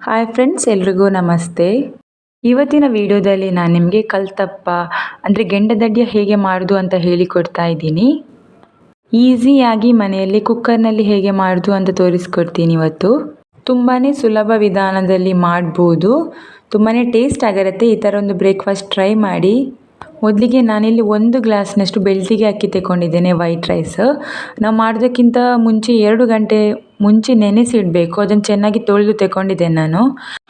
Hi friends ಎಲ್ರಿಗೂ ನಮಸ್ತೆ. ಇವತ್ತಿನ ವಿಡಿಯೋದಲ್ಲಿ ನಾನು ನಿಮಗೆ ಕಲ್ತಪ್ಪ, ಅಂದರೆ ಗೆಂಡದಡ್ಡಿಯ ಹೇಗೆ ಮಾಡೋದು ಅಂತ ಹೇಳಿಕೊಡ್ತಾ ಇದ್ದೀನಿ. ಈಸಿಯಾಗಿ ಮನೆಯಲ್ಲಿ ಕುಕ್ಕರ್ನಲ್ಲಿ ಹೇಗೆ ಮಾಡೋದು ಅಂತ ತೋರಿಸ್ಕೊಡ್ತೀನಿ ಇವತ್ತು. ತುಂಬಾ ಸುಲಭ ವಿಧಾನದಲ್ಲಿ ಮಾಡ್ಬೋದು. ತುಂಬಾ ಟೇಸ್ಟ್ ಆಗಿರುತ್ತೆ. ಈ ಥರ ಒಂದು ಬ್ರೇಕ್ಫಾಸ್ಟ್ ಟ್ರೈ ಮಾಡಿ. ಮೊದಲಿಗೆ ನಾನಿಲ್ಲಿ ಒಂದು ಗ್ಲಾಸ್ನಷ್ಟು ಬೆಳ್ತಿಗೆ ಅಕ್ಕಿ ತಗೊಂಡಿದ್ದೇನೆ ವೈಟ್ ರೈಸ್ ನಾವು ಮಾಡೋದಕ್ಕಿಂತ ಮುಂಚೆ ಎರಡು ಗಂಟೆ ಮುಂಚೆ ನೆನೆಸಿಡಬೇಕು, ಅದನ್ನು ಚೆನ್ನಾಗಿ ತೊಳೆದು ತಗೊಂಡಿದ್ದೆ ನಾನು.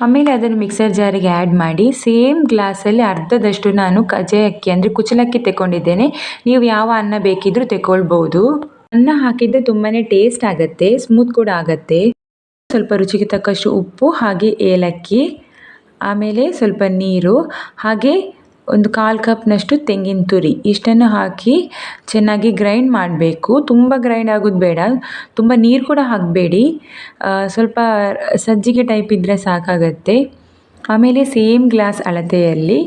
ಆಮೇಲೆ ಅದನ್ನು ಮಿಕ್ಸರ್ ಜಾರಿಗೆ ಆ್ಯಡ್ ಮಾಡಿ ಸೇಮ್ ಗ್ಲಾಸಲ್ಲಿ ಅರ್ಧದಷ್ಟು ನಾನು ಕಜೆ ಅಕ್ಕಿ ಅಂದರೆ ಕುಚಲಕ್ಕಿ ತಗೊಂಡಿದ್ದೇನೆ ನೀವು ಯಾವ ಅನ್ನ ಬೇಕಿದ್ರೂ ತಗೊಳ್ಬೋದು ಅನ್ನ ಹಾಕಿದರೆ ತುಂಬಾ ಟೇಸ್ಟ್ ಆಗುತ್ತೆ ಸ್ಮೂತ್ ಕೂಡ ಆಗುತ್ತೆ. ಸ್ವಲ್ಪ ರುಚಿಗೆ ತಕ್ಕಷ್ಟು ಉಪ್ಪು, ಹಾಗೆ ಏಲಕ್ಕಿ, ಆಮೇಲೆ ಸ್ವಲ್ಪ ನೀರು, ಹಾಗೆ ಒಂದು ಕಾಲು ಕಪ್ನಷ್ಟು ತೆಂಗಿನ ತುರಿ. ಇಷ್ಟನ್ನು ಹಾಕಿ ಚೆನ್ನಾಗಿ ಗ್ರೈಂಡ್ ಮಾಡಬೇಕು. ತುಂಬ ಗ್ರೈಂಡ್ ಆಗೋದು ಬೇಡ. ತುಂಬ ನೀರು ಕೂಡ ಹಾಕಬೇಡಿ. ಸ್ವಲ್ಪ ಸಜ್ಜಿಗೆ ಟೈಪ್ ಇದ್ದರೆ ಸಾಕಾಗತ್ತೆ. ಆಮೇಲೆ ಸೇಮ್ ಗ್ಲಾಸ್ ಅಳತೆಯಲ್ಲಿ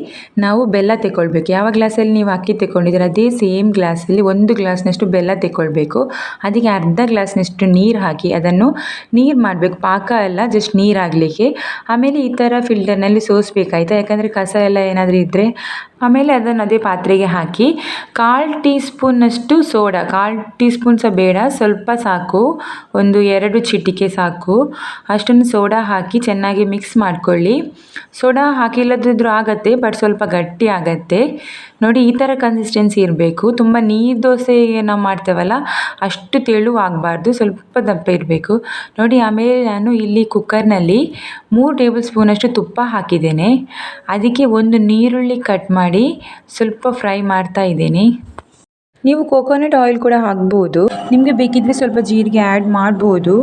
ನಾವು ಬೆಲ್ಲ ತೆಗೊಳ್ಬೇಕು ಯಾವ ಗ್ಲಾಸಲ್ಲಿ ನೀವು ಅಕ್ಕಿ ತೆಗೊಂಡಿದ್ದೀರ ಅದೇ ಸೇಮ್ ಗ್ಲಾಸಲ್ಲಿ ಒಂದು ಗ್ಲಾಸ್ನಷ್ಟು ಬೆಲ್ಲ ತೆಗೊಳ್ಬೇಕು ಅದಕ್ಕೆ ಅರ್ಧ ಗ್ಲಾಸ್ನಷ್ಟು ನೀರು ಹಾಕಿ ಅದನ್ನು ನೀರು ಮಾಡಬೇಕು. ಪಾಕ ಎಲ್ಲ ಜಸ್ಟ್ ನೀರಾಗಲಿಕ್ಕೆ ಆಮೇಲೆ ಈ ಥರ ಫಿಲ್ಟರ್ನಲ್ಲಿ ಸೋಸಬೇಕಾಯ್ತಾ? ಯಾಕಂದರೆ ಕಸ ಎಲ್ಲ ಏನಾದರೂ ಇದ್ದರೆ ಆಮೇಲೆ ಅದನ್ನು ಅದೇ ಪಾತ್ರೆಗೆ ಹಾಕಿ ಕಾಲು ಟೀ ಸ್ಪೂನಷ್ಟು ಸೋಡಾ, ಕಾಲು ಟೀ ಸ್ಪೂನ್ ಸಹ ಬೇಡ, ಸ್ವಲ್ಪ ಸಾಕು, ಒಂದು ಎರಡು ಚಿಟಿಕೆ ಸಾಕು. ಅಷ್ಟೊಂದು ಸೋಡಾ ಹಾಕಿ ಚೆನ್ನಾಗಿ ಮಿಕ್ಸ್ ಮಾಡ್ಕೊಳ್ಳಿ. ಸೋಡಾ ಹಾಕಿಲ್ಲದಿದ್ದರೂ ಆಗುತ್ತೆ ಬಟ್ ಸ್ವಲ್ಪ ಗಟ್ಟಿ ಆಗುತ್ತೆ. ನೋಡಿ, ಈ ಥರ ಕನ್ಸಿಸ್ಟೆನ್ಸಿ ಇರಬೇಕು. ತುಂಬ ನೀರು ದೋಸೆ ನಾವು ಮಾಡ್ತೇವಲ್ಲ, ಅಷ್ಟು ತೆಳು ಆಗಬಾರ್ದು, ಸ್ವಲ್ಪ ದಪ್ಪ ಇರಬೇಕು. ನೋಡಿ, ಆಮೇಲೆ ನಾನು ಇಲ್ಲಿ ಕುಕ್ಕರ್ನಲ್ಲಿ ಮೂರು ಟೇಬಲ್ ಸ್ಪೂನಷ್ಟು ತುಪ್ಪ ಹಾಕಿದ್ದೇನೆ. ಅದಕ್ಕೆ ಒಂದು ನೀರುಳ್ಳಿ ಕಟ್ ಮಾಡಿ ಸ್ವಲ್ಪ ಫ್ರೈ ಮಾಡ್ತಾ ಇದ್ದೀನಿ. ನೀವು ಕೋಕೋನಟ್ ಆಯಿಲ್ ಕೂಡ ಹಾಕ್ಬೋದು. ನಿಮಗೆ ಬೇಕಿದ್ದರೆ ಸ್ವಲ್ಪ ಜೀರಿಗೆ ಆ್ಯಡ್ ಮಾಡ್ಬೋದು.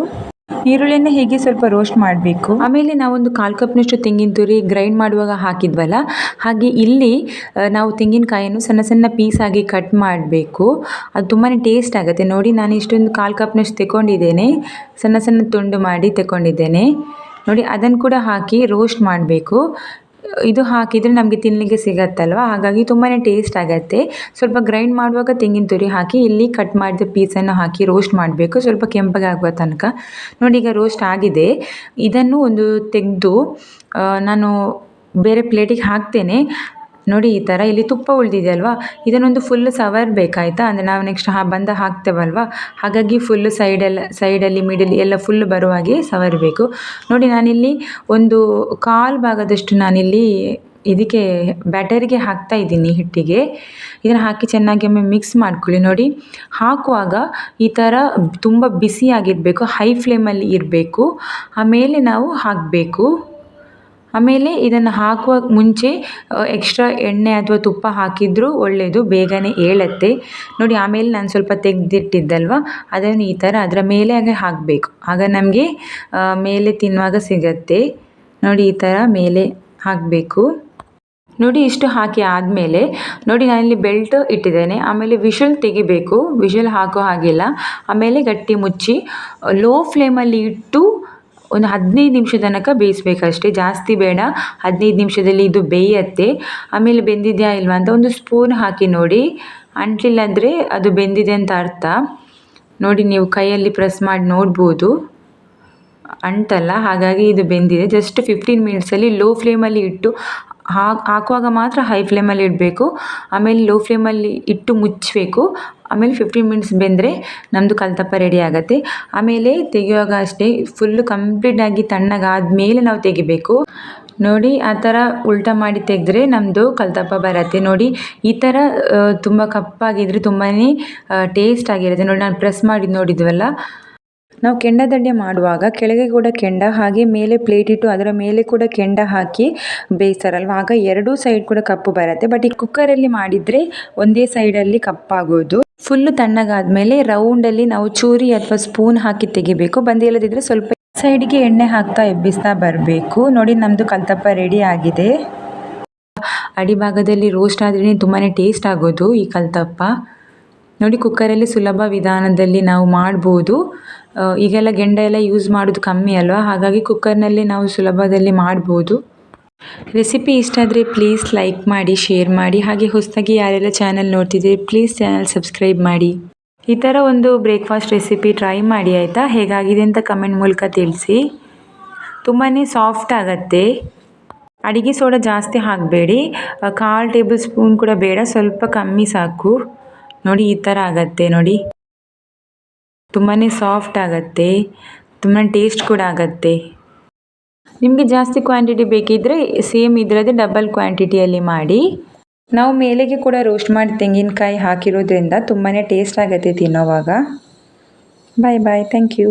ಈರುಳ್ಳಿಯನ್ನು ಹೀಗೆ ಸ್ವಲ್ಪ ರೋಸ್ಟ್ ಮಾಡಬೇಕು? ಆಮೇಲೆ ನಾವೊಂದು ಕಾಲು ಕಪ್ನಷ್ಟು ತೆಂಗಿನ ತುರಿ ಗ್ರೈಂಡ್ ಮಾಡುವಾಗ ಹಾಕಿದ್ವಲ್ಲ, ಹಾಗೆ ಇಲ್ಲಿ ನಾವು ತೆಂಗಿನಕಾಯನ್ನು ಸಣ್ಣ ಸಣ್ಣ ಪೀಸ್ ಆಗಿ ಕಟ್ ಮಾಡಬೇಕು. ಅದು ತುಂಬಾ ಟೇಸ್ಟ್ ಆಗುತ್ತೆ. ನೋಡಿ, ನಾನು ಇಷ್ಟೊಂದು ಕಾಲು ಕಪ್ನಷ್ಟು ತೆಗೊಂಡಿದ್ದೇನೆ ಸಣ್ಣ ಸಣ್ಣ ತುಂಡು ಮಾಡಿ ತಗೊಂಡಿದ್ದೇನೆ ನೋಡಿ, ಅದನ್ನು ಕೂಡ ಹಾಕಿ ರೋಸ್ಟ್ ಮಾಡಬೇಕು. ಇದು ಹಾಕಿದರೆ ನಮಗೆ ತಿನ್ನಲಿಕ್ಕೆ ಸಿಗತ್ತಲ್ವ? ಹಾಗಾಗಿ ತುಂಬಾ ಟೇಸ್ಟ್ ಆಗುತ್ತೆ. ಸ್ವಲ್ಪ ಗ್ರೈಂಡ್ ಮಾಡುವಾಗ ತೆಂಗಿನ ತುರಿ ಹಾಕಿ, ಇಲ್ಲಿ ಕಟ್ ಮಾಡಿದ ಪೀಸನ್ನು ಹಾಕಿ ರೋಸ್ಟ್ ಮಾಡಬೇಕು. ಸ್ವಲ್ಪ ಕೆಂಪಗೆ ಆಗುವ ತನಕ. ನೋಡಿ, ಈಗ ರೋಸ್ಟ್ ಆಗಿದೆ. ಇದನ್ನು ಒಂದು ತೆಗೆದು ನಾನು ಬೇರೆ ಪ್ಲೇಟಿಗೆ ಹಾಕ್ತೇನೆ. ನೋಡಿ ಈ ಥರ ಇಲ್ಲಿ ತುಪ್ಪ ಉಳಿದಿದೆ ಅಲ್ವಾ? ಇದನ್ನೊಂದು ಫುಲ್ ಸವರ್ ಬೇಕಾಯ್ತಾ? ಅಂದರೆ ನಾವು ನೆಕ್ಸ್ಟ್ ಹಾ ಬಂದ ಹಾಕ್ತೇವಲ್ವ? ಹಾಗಾಗಿ ಫುಲ್ ಸೈಡೆಲ್ಲ ಸೈಡಲ್ಲಿ ಮಿಡಲ್ ಎಲ್ಲ ಫುಲ್ ಬರುವ ಹಾಗೆ ಸವರಬೇಕು ನೋಡಿ ನಾನಿಲ್ಲಿ ಒಂದು ಕಾಲು ಭಾಗದಷ್ಟು ನಾನಿಲ್ಲಿ ಇದಕ್ಕೆ ಬ್ಯಾಟರಿಗೆ ಹಾಕ್ತಾ ಇದ್ದೀನಿ ಹಿಟ್ಟಿಗೆ. ಇದನ್ನು ಹಾಕಿ ಚೆನ್ನಾಗಿ ಒಮ್ಮೆ ಮಿಕ್ಸ್ ಮಾಡ್ಕೊಳ್ಳಿ. ನೋಡಿ, ಹಾಕುವಾಗ ಈ ಥರ ತುಂಬ ಬಿಸಿಯಾಗಿರಬೇಕು ಹೈ ಫ್ಲೇಮಲ್ಲಿ ಇರಬೇಕು. ಆಮೇಲೆ ನಾವು ಹಾಕಬೇಕು. ಆಮೇಲೆ ಇದನ್ನು ಹಾಕುವ ಮುಂಚೆ ಎಕ್ಸ್ಟ್ರಾ ಎಣ್ಣೆ ಅಥವಾ ತುಪ್ಪ ಹಾಕಿದರೂ ಒಳ್ಳೆಯದು ಬೇಗನೆ ಏಳುತ್ತೆ. ನೋಡಿ, ಆಮೇಲೆ ನಾನು ಸ್ವಲ್ಪ ತೆಗೆದಿಟ್ಟಿದ್ದಲ್ವ? ಅದನ್ನು ಈ ಥರ ಅದರ ಮೇಲೆ ಹಾಗೆ ಹಾಕಬೇಕು. ಆಗ ನಮಗೆ ಮೇಲೆ ತಿನ್ನುವಾಗ ಸಿಗತ್ತೆ. ನೋಡಿ, ಈ ಥರ ಮೇಲೆ ಹಾಕಬೇಕು. ನೋಡಿ, ಇಷ್ಟು ಹಾಕಿ ಆದಮೇಲೆ, ನೋಡಿ ನಾನಿಲ್ಲಿ ಬೆಲ್ಟ್ ಇಟ್ಟಿದ್ದೇನೆ. ಆಮೇಲೆ ವಿಷಲ್ ತೆಗಿಬೇಕು. ವಿಷಲ್ ಹಾಕೋ ಹಾಗಿಲ್ಲ. ಆಮೇಲೆ ಗಟ್ಟಿ ಮುಚ್ಚಿ ಲೋ ಫ್ಲೇಮಲ್ಲಿ ಇಟ್ಟು ಒಂದು ಹದಿನೈದು ನಿಮಿಷ ತನಕ ಬೇಯಿಸ್ಬೇಕಷ್ಟೇ, ಜಾಸ್ತಿ ಬೇಡ. ಹದಿನೈದು ನಿಮಿಷದಲ್ಲಿ ಇದು ಬೇಯತ್ತೆ. ಆಮೇಲೆ ಬೆಂದಿದೆಯಾ ಇಲ್ವಾ ಅಂತ ಒಂದು ಸ್ಪೂನ್ ಹಾಕಿ ನೋಡಿ. ಅಂಟ್ಲಿಲ್ಲಂದರೆ ಅದು ಬೆಂದಿದೆ ಅಂತ ಅರ್ಥ. ನೋಡಿ, ನೀವು ಕೈಯಲ್ಲಿ ಪ್ರೆಸ್ ಮಾಡಿ ನೋಡ್ಬೋದು. ಅಂಟಲ್ಲ, ಹಾಗಾಗಿ ಇದು ಬೆಂದಿದೆ. ಜಸ್ಟ್ ಫಿಫ್ಟೀನ್ ಮಿನಿಟ್ಸಲ್ಲಿ ಲೋ ಫ್ಲೇಮಲ್ಲಿ ಇಟ್ಟು ಹಾಕುವಾಗ ಮಾತ್ರ ಹೈ ಫ್ಲೇಮಲ್ಲಿ ಇಡಬೇಕು. ಆಮೇಲೆ ಲೋ ಫ್ಲೇಮಲ್ಲಿ ಇಟ್ಟು ಮುಚ್ಚಬೇಕು ಆಮೇಲೆ ಫಿಫ್ಟೀನ್ ಮಿನಿಟ್ಸ್ ಬೆಂದರೆ ನಮ್ಮದು ಕಲ್ತಪ್ಪ ರೆಡಿ ಆಗುತ್ತೆ. ಆಮೇಲೆ ತೆಗೆಯುವಾಗ ಅಷ್ಟೇ ಫುಲ್ಲು ಕಂಪ್ಲೀಟಾಗಿ ತಣ್ಣಗಾದ ಮೇಲೆ ನಾವು ತೆಗಿಬೇಕು. ನೋಡಿ, ಆ ಥರ ಉಲ್ಟಾ ಮಾಡಿ ತೆಗೆದ್ರೆ ನಮ್ಮದು ಕಲ್ತಪ್ಪ ಬರುತ್ತೆ. ನೋಡಿ, ಈ ಥರ ತುಂಬ ಕಪ್ಪಾಗಿದ್ದರೆ ತುಂಬಾ ಟೇಸ್ಟ್ ಆಗಿರುತ್ತೆ. ನೋಡಿ, ನಾನು ಪ್ರೆಸ್ ಮಾಡಿ ನೋಡಿದ್ವಲ್ಲ? ನಾವು ಕೆಂಡದಂಡೆ ಮಾಡುವಾಗ ಕೆಳಗೆ ಕೂಡ ಕೆಂಡ, ಹಾಗೆ ಮೇಲೆ ಪ್ಲೇಟ್ ಇಟ್ಟು ಅದರ ಮೇಲೆ ಕೂಡ ಕೆಂಡ ಹಾಕಿ ಬೇಯಿಸ್ತಾರಲ್ವ? ಆಗ ಎರಡೂ ಸೈಡ್ ಕೂಡ ಕಪ್ಪು ಬರುತ್ತೆ. ಬಟ್ ಈ ಕುಕ್ಕರಲ್ಲಿ ಮಾಡಿದರೆ ಒಂದೇ ಸೈಡಲ್ಲಿ ಕಪ್ಪಾಗೋದು. ಫುಲ್ಲು ತಣ್ಣಗಾದ್ಮೇಲೆ ರೌಂಡಲ್ಲಿ ನಾವು ಚೂರಿ ಅಥವಾ ಸ್ಪೂನ್ ಹಾಕಿ ತೆಗಿಬೇಕು. ಬಂದಿಲ್ಲದಿದ್ದರೆ ಸ್ವಲ್ಪ ಸೈಡಿಗೆ ಎಣ್ಣೆ ಹಾಕ್ತಾ ಎಬ್ಬಿಸ್ತಾ ಬರಬೇಕು. ನೋಡಿ ನಮ್ಮದು ಕಲ್ತಪ್ಪ ರೆಡಿ ಆಗಿದೆ. ಅಡಿಭಾಗದಲ್ಲಿ ರೋಸ್ಟ್ ಆದ್ರೇ ತುಂಬಾ ಟೇಸ್ಟ್ ಆಗೋದು ಈ ಕಲ್ತಪ್ಪ. ನೋಡಿ, ಕುಕ್ಕರಲ್ಲಿ ಸುಲಭ ವಿಧಾನದಲ್ಲಿ ನಾವು ಮಾಡ್ಬೋದು. ಈಗೆಲ್ಲ ಗೆಂಡ ಎಲ್ಲ ಯೂಸ್ ಮಾಡೋದು ಕಮ್ಮಿ ಅಲ್ವಾ? ಹಾಗಾಗಿ ಕುಕ್ಕರ್ನಲ್ಲಿ ನಾವು ಸುಲಭದಲ್ಲಿ ಮಾಡ್ಬೋದು. ರೆಸಿಪಿ ಇಷ್ಟ ಆದರೆ ಪ್ಲೀಸ್ ಲೈಕ್ ಮಾಡಿ ಶೇರ್ ಮಾಡಿ. ಹಾಗೆ ಹೊಸದಾಗಿ ಯಾರೆಲ್ಲ ಚಾನಲ್ ನೋಡ್ತಿದ್ದೀರಿ ಪ್ಲೀಸ್ ಚಾನಲ್ ಸಬ್ಸ್ಕ್ರೈಬ್ ಮಾಡಿ. ಈ ಥರ ಒಂದು ಬ್ರೇಕ್ಫಾಸ್ಟ್ ರೆಸಿಪಿ ಟ್ರೈ ಮಾಡಿ, ಆಯಿತಾ? ಹೇಗಾಗಿದೆ ಅಂತ ಕಮೆಂಟ್ ಮೂಲಕ ತಿಳಿಸಿ. ತುಂಬಾ ಸಾಫ್ಟ್ ಆಗತ್ತೆ. ಅಡಿಗೆ ಸೋಡಾ ಜಾಸ್ತಿ ಹಾಕಬೇಡಿ. ಕಾಲು ಟೇಬಲ್ ಸ್ಪೂನ್ ಕೂಡ ಬೇಡ, ಸ್ವಲ್ಪ ಕಮ್ಮಿ ಸಾಕು. ನೋಡಿ, ಈ ಥರ ಆಗತ್ತೆ ನೋಡಿ. ತುಂಬಾ ಸಾಫ್ಟ್ ಆಗತ್ತೆ. ತುಂಬ ಟೇಸ್ಟ್ ಕೂಡ ಆಗತ್ತೆ. ನಿಮಗೆ ಜಾಸ್ತಿ ಕ್ವಾಂಟಿಟಿ ಬೇಕಿದ್ದರೆ ಸೇಮ್ ಇದರದ್ದೇ ಡಬಲ್ ಕ್ವಾಂಟಿಟಿಯಲ್ಲಿ ಮಾಡಿ. ನಾವು ಮೇಲೆಗೆ ಕೂಡ ರೋಸ್ಟ್ ಮಾಡಿ ತೆಂಗಿನಕಾಯಿ ಹಾಕಿರೋದ್ರಿಂದ ತುಂಬಾ ಟೇಸ್ಟ್ ಆಗುತ್ತೆ ತಿನ್ನೋವಾಗ. ಬಾಯ್ ಬಾಯ್ ಥ್ಯಾಂಕ್ ಯು